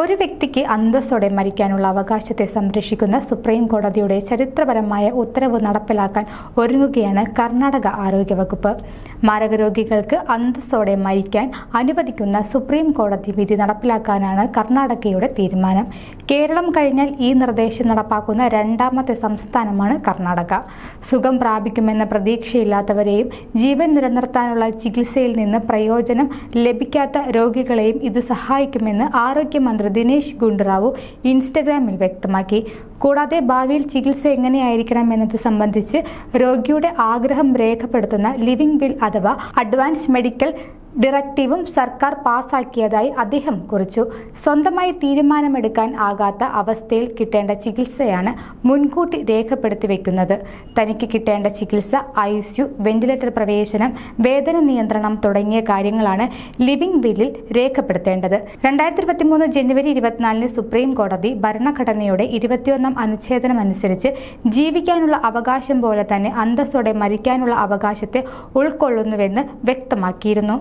ഒരു വ്യക്തിക്ക് അന്തസ്സോടെ മരിക്കാനുള്ള അവകാശത്തെ സംരക്ഷിക്കുന്ന സുപ്രീം കോടതിയുടെ ചരിത്രപരമായ ഉത്തരവ് നടപ്പിലാക്കാൻ ഒരുങ്ങുകയാണ് കർണാടക ആരോഗ്യവകുപ്പ്. മാരകരോഗികൾക്ക് അന്തസ്സോടെ മരിക്കാൻ അനുവദിക്കുന്ന സുപ്രീം കോടതി വിധി നടപ്പിലാക്കാനാണ് കർണാടകയുടെ തീരുമാനം. കേരളം കഴിഞ്ഞാൽ ഈ നിർദ്ദേശം നടപ്പാക്കുന്ന രണ്ടാമത്തെ സംസ്ഥാനമാണ് കർണാടക. സുഖം പ്രാപിക്കുമെന്ന പ്രതീക്ഷയില്ലാത്തവരെയും ജീവൻ നിലനിർത്താനുള്ള ചികിത്സയിൽ നിന്ന് പ്രയോജനം ലഭിക്കാത്ത രോഗികളെയും ഇത് സഹായിക്കുമെന്ന് ആരോഗ്യമന്ത്രി ദിനേശ് ഗുണ്ടുറാവു ഇൻസ്റ്റഗ്രാമിൽ വ്യക്തമാക്കി. കൂടാതെ ഭാവിയിൽ ചികിത്സ എങ്ങനെയായിരിക്കണം എന്നത് സംബന്ധിച്ച് രോഗിയുടെ ആഗ്രഹം രേഖപ്പെടുത്തുന്ന ലിവിംഗ് വിൽ അഥവാ അഡ്വാൻസ് മെഡിക്കൽ ഡയറക്റ്റീവും സർക്കാർ പാസാക്കിയതായി അദ്ദേഹം കുറിച്ചു. സ്വന്തമായി തീരുമാനമെടുക്കാൻ ആകാത്ത അവസ്ഥയിൽ കിട്ടേണ്ട ചികിത്സയാണ് മുൻകൂട്ടി രേഖപ്പെടുത്തി വെക്കുന്നത്. തനിക്ക് കിട്ടേണ്ട ചികിത്സ ഐ യു വെന്റിലേറ്റർ പ്രവേശനം വേതന നിയന്ത്രണം തുടങ്ങിയ കാര്യങ്ങളാണ് ലിവിംഗ് വില്ലിൽ രേഖപ്പെടുത്തേണ്ടത്. രണ്ടായിരത്തി ഇരുപത്തിമൂന്ന് ജനുവരി ഇരുപത്തിനാലിന് സുപ്രീം കോടതി ഭരണഘടനയുടെ ഇരുപത്തിയൊന്നാം പതിനൊന്നാം അനുച്ഛേദനമനുസരിച്ച് ജീവിക്കാനുള്ള അവകാശം പോലെ തന്നെ അന്തസ്സോടെ മരിക്കാനുള്ള അവകാശത്തെ ഉൾക്കൊള്ളുന്നുവെന്ന് വ്യക്തമാക്കിയിരുന്നു.